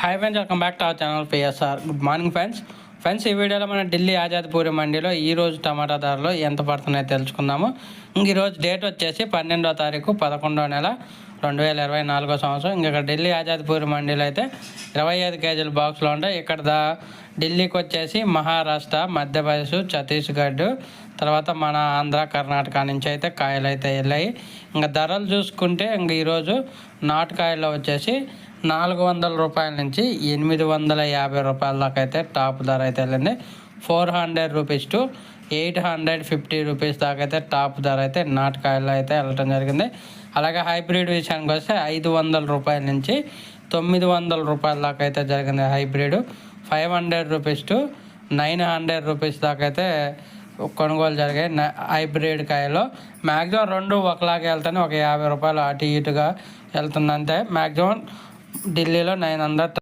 Hi friends welcome back to our channel PSR good morning friends friends ఈ వీడియోలో మన ఢిల్లీ ఆజాద్పూరి మండీలో ఈరోజు టమాటా ధరలు ఎంత పడుతున్నాయో తెలుసుకుందాము. ఇంక ఈరోజు డేట్ వచ్చేసి పన్నెండో తారీఖు పదకొండో నెల రెండు వేల ఇరవై నాలుగో సంవత్సరం. ఇంక ఇక్కడ ఢిల్లీ ఆజాద్పూరి మండీలో అయితే ఇరవై ఐదు కేజీల బాక్స్లో ఉంటాయి. ఇక్కడ దా ఢిల్లీకి వచ్చేసి మహారాష్ట్ర మధ్యప్రదేశ్ ఛత్తీస్గఢ్ తర్వాత మన ఆంధ్ర కర్ణాటక నుంచి అయితే కాయలు అయితే వెళ్ళాయి. ఇంకా ధరలు చూసుకుంటే ఇంక ఈరోజు నాటుకాయల్లో వచ్చేసి నాలుగు వందల రూపాయల నుంచి ఎనిమిది వందల యాభై రూపాయల దాకా అయితే టాప్ ధర అయితే వెళ్ళింది. Four hundred rupees to eight hundred fifty rupees దాకా అయితే టాప్ ధర అయితే నాటకాయలు అయితే వెళ్ళటం జరిగింది. అలాగే హైబ్రిడ్ విషయానికి వస్తే ఐదు వందల రూపాయల నుంచి తొమ్మిది వందల రూపాయల దాకా అయితే జరిగింది hybrid. Five hundred rupees to nine hundred rupees దాకా అయితే కొనుగోలు జరిగాయి. హైబ్రిడ్ కాయలు. మ్యాక్సిమం రెండు ఒకలాగే వెళ్తాను ఒక యాభై రూపాయలు అటు ఇటుగా వెళ్తుంది అంతే మ్యాక్సిమం ఢిల్లీలో నైన్ హండ్రెడ్